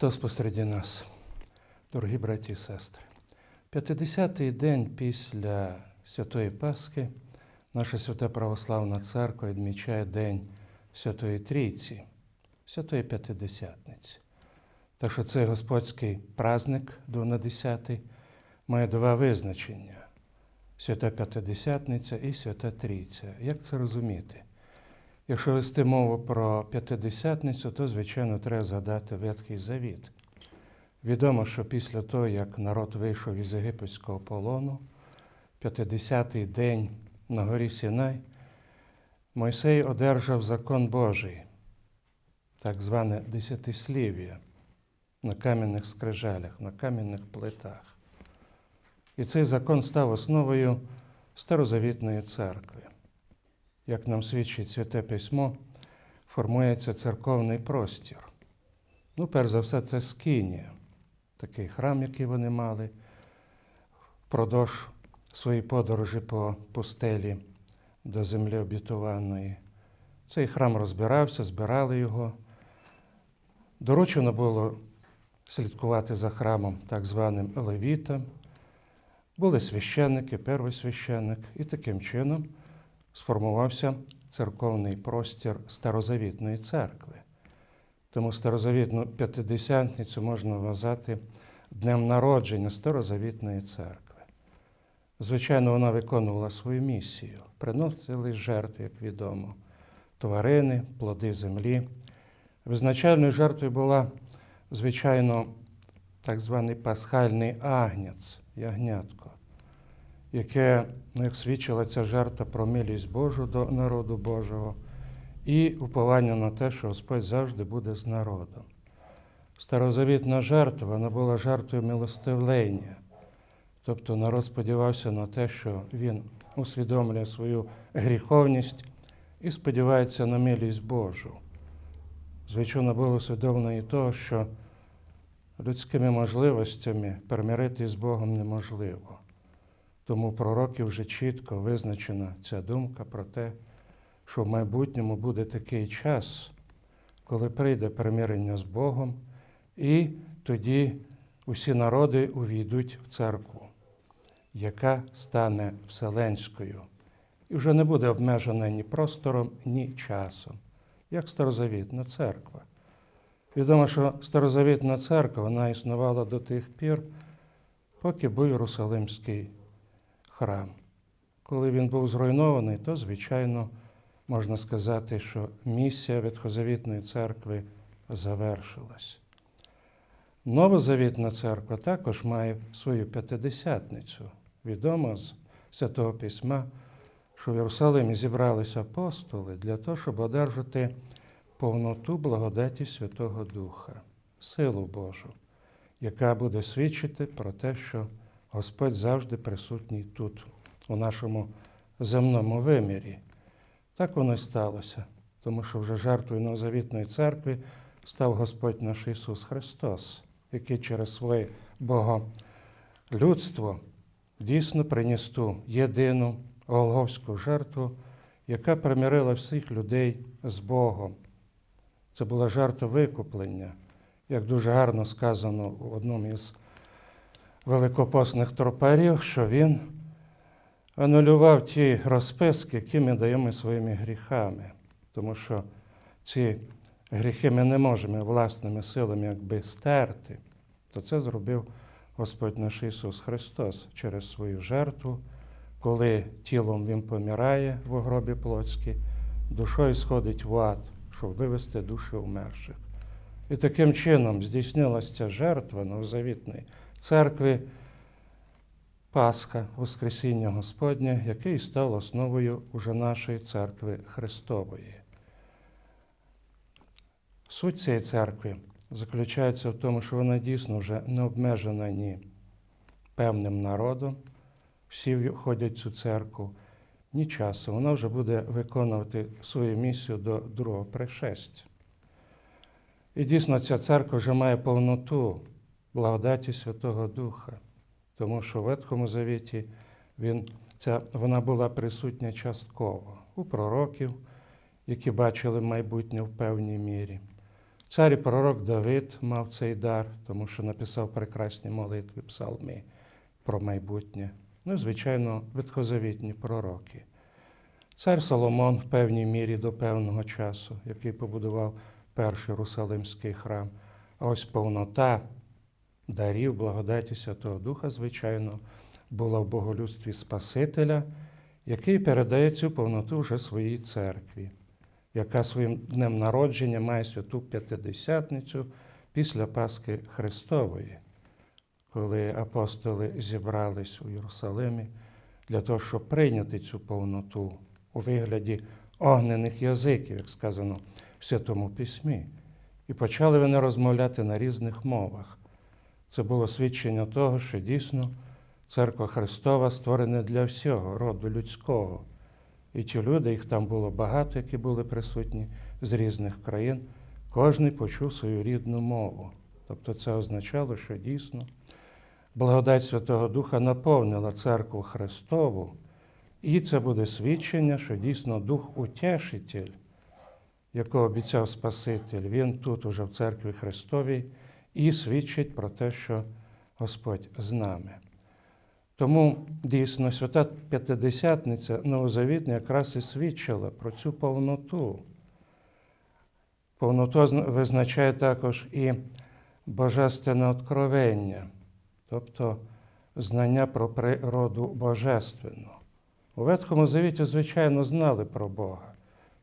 Христос посереді нас, дорогі браті і сестри. 50-й день після Святої Пасхи наша Свята Православна Церква відмічає День Святої Трійці, Святої П'ятидесятниці. Так що цей Господський праздник Дванадесятий має два визначення: Свята П'ятидесятниця і Свята Трійця. Як це розуміти? Якщо вести мову про п'ятидесятницю, то, звичайно, треба згадати Ветхий Завіт. Відомо, що після того, як народ вийшов із єгипетського полону, 50-й день на горі Сінай, Мойсей одержав закон Божий, так зване десятислів'я, на кам'яних скрижалях, на кам'яних плитах. І цей закон став основою Старозавітної церкви як нам свідчить Святе Письмо, формується церковний простір. Ну, перш за все, це Скинія, такий храм, який вони мали впродовж своєї подорожі по пустелі до землі обітованої. Цей храм розбирався, збирали його. Доручено було слідкувати за храмом так званим левітам. Були священники, первосвященник, і таким чином сформувався церковний простір Старозавітної церкви. Тому старозавітну п'ятидесятницю можна вважати днем народження Старозавітної церкви. Звичайно, вона виконувала свою місію, приносили жертви, як відомо, тварини, плоди землі. Визначальною жертвою була, звичайно, так званий пасхальний агнець, ягнятко яке, ну, як свідчила ця жертва про милість Божу до народу Божого, і уповання на те, що Господь завжди буде з народом. Старозавітна жертва вона була жертвою милостивлення. Тобто народ сподівався на те, що він усвідомлює свою гріховність і сподівається на милість Божу. Звичайно, було усвідомлено і того, що людськими можливостями примирити з Богом неможливо. Тому пророків вже чітко визначена ця думка про те, що в майбутньому буде такий час, коли прийде примирення з Богом, і тоді усі народи увійдуть в церкву, яка стане вселенською, і вже не буде обмежена ні простором, ні часом, як старозавітна церква. Відомо, що старозавітна церква вона існувала до тих пір, поки був Єрусалимський храм. Коли він був зруйнований, то, звичайно, можна сказати, що місія Ветхозавітної церкви завершилась. Новозавітна церква також має свою п'ятидесятницю. Відомо з Святого Письма, що в Єрусалимі зібралися апостоли для того, щоб одержати повноту благодаті Святого Духа, силу Божу, яка буде свідчити про те, що Господь завжди присутній тут, у нашому земному вимірі. Так воно й сталося, тому що вже жертвою Новозавітної церкви став Господь наш Ісус Христос, який через своє Боголюдство дійсно приніс ту єдину Голговську жертву, яка примирила всіх людей з Богом. Це була жертва викуплення, як дуже гарно сказано в одному із великопосних тропарів, що він анулював ті розписки, які ми даємо своїми гріхами, тому що ці гріхи ми не можемо власними силами якби стерти, то це зробив Господь наш Ісус Христос через свою жертву, коли тілом Він помирає в гробі плотській, душою сходить в ад, щоб вивести душі умерших. І таким чином здійснилася жертва новозавітної церкви Пасха, Воскресіння Господнє, який став основою уже нашої церкви Христової. Суть цієї церкви заключається в тому, що вона дійсно вже не обмежена ні певним народом, всі ходять в цю церкву, ні часу. Вона вже буде виконувати свою місію до другого пришестя. І дійсно ця церква вже має повноту благодаті Святого Духа, тому що в Ветхому Завіті він, ця, вона була присутня частково у пророків, які бачили майбутнє в певній мірі. Цар і пророк Давид мав цей дар, тому що написав прекрасні молитви, псалми про майбутнє. Ну, звичайно, ветхозавітні пророки. Цар Соломон в певній мірі до певного часу, який побудував перший Єрусалимський храм. А ось повнота дарів, благодаті Святого Духа, звичайно, була в боголюдстві Спасителя, який передає цю повноту вже своїй церкві, яка своїм днем народження має святу П'ятидесятницю після Пасхи Христової, коли апостоли зібрались у Єрусалимі для того, щоб прийняти цю повноту у вигляді огнених язиків, як сказано в Святому Письмі. І почали вони розмовляти на різних мовах. Це було свідчення того, що дійсно церква Христова створена для всього роду людського. І ті люди, їх там було багато, які були присутні з різних країн, кожен почув свою рідну мову. Тобто це означало, що дійсно благодать Святого Духа наповнила церкву Христову, і це буде свідчення, що дійсно Дух Утешитель, якого обіцяв Спаситель, він тут, уже в церкві Христовій, і свідчить про те, що Господь з нами. Тому дійсно свята П'ятидесятниця Новозавітна якраз і свідчила про цю повноту. Повноту визначає також і божественне откровення, тобто знання про природу божественну. У Ветхому Завіті, звичайно, знали про Бога,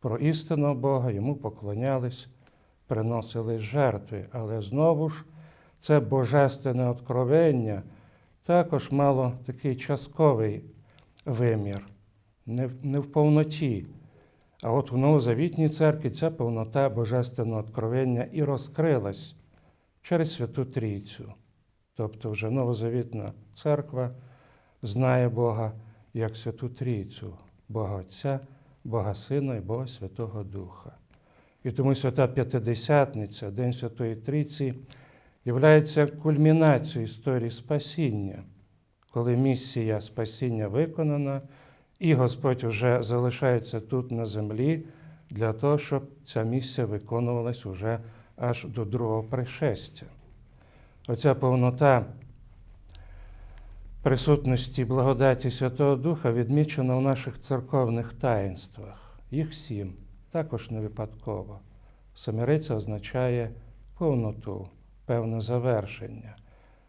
про істинного Бога, йому поклонялись, приносили жертви, але знову ж це божественне откровення також мало такий частковий вимір, не в, не в повноті. А от в Новозавітній церкві ця повнота Божественного откровення і розкрилась через Святу Трійцю. Тобто вже Новозавітна церква знає Бога як Святу Трійцю, Бога Отця, Бога Сина і Бога Святого Духа. І тому Свята П'ятидесятниця, День Святої Трійці, є кульмінацією історії спасіння, коли місія спасіння виконана, і Господь вже залишається тут на землі для того, щоб ця місія виконувалась уже аж до другого пришестя. Оця повнота присутності благодаті Святого Духа відмічена в наших церковних таїнствах. Їх сім, також не випадково. Самириця означає повноту, певне завершення,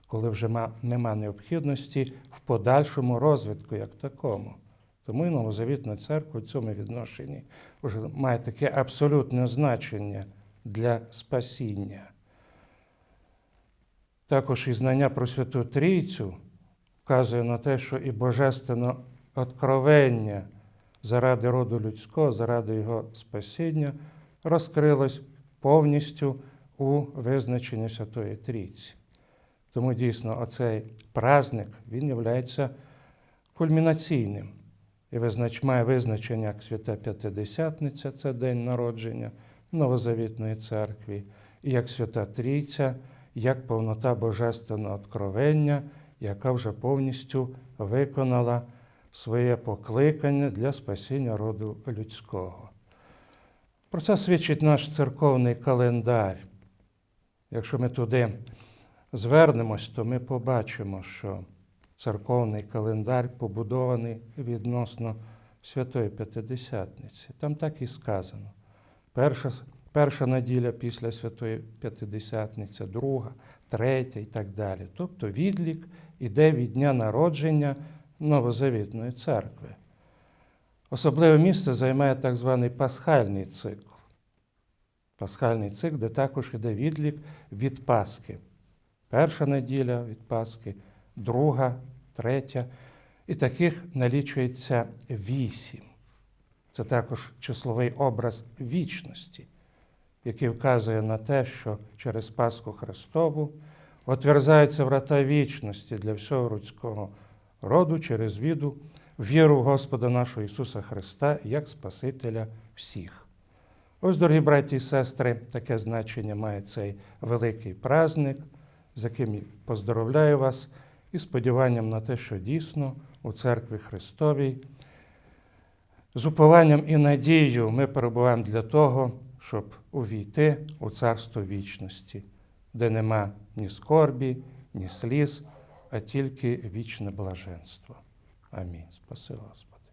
коли вже нема необхідності в подальшому розвитку як такому. Тому і Новозавітна церква в цьому відношенні вже має таке абсолютне значення для спасіння. Також і знання про Святу Трійцю вказує на те, що і божественне откровення заради роду людського, заради його спасіння розкрилось повністю у визначенні Святої Трійці. Тому дійсно оцей праздник він є кульмінаційним і має визначення як Свята П'ятидесятниця це день народження Новозавітної церкви, і як Свята Трійця, як повнота Божественного откровення, яка вже повністю виконала своє покликання для спасіння роду людського. Про це свідчить наш церковний календар. Якщо ми туди звернемось, то ми побачимо, що церковний календар побудований відносно Святої П'ятидесятниці. Там так і сказано. Перша перша неділя після Святої П'ятидесятниці, друга, третя і так далі. Тобто відлік іде від дня народження Новозавітної церкви. Особливе місце займає так званий пасхальний цикл. Пасхальний цикл, де також йде відлік від Пасхи. Перша неділя від Пасхи, друга, третя. І таких налічується вісім. Це також числовий образ вічності, який вказує на те, що через Пасху Христову отверзаються врата вічності для всього людського роду через віду, віру в Господа нашого Ісуса Христа як Спасителя всіх. Ось, дорогі браті і сестри, таке значення має цей великий праздник, з яким поздоровляю вас і сподіванням на те, що дійсно у церкві Христовій з упованням і надією ми перебуваємо для того, щоб увійти у царство вічності, де нема ні скорбі, ні сліз, а тільки вічне блаженство. Амінь. Спаси Господи.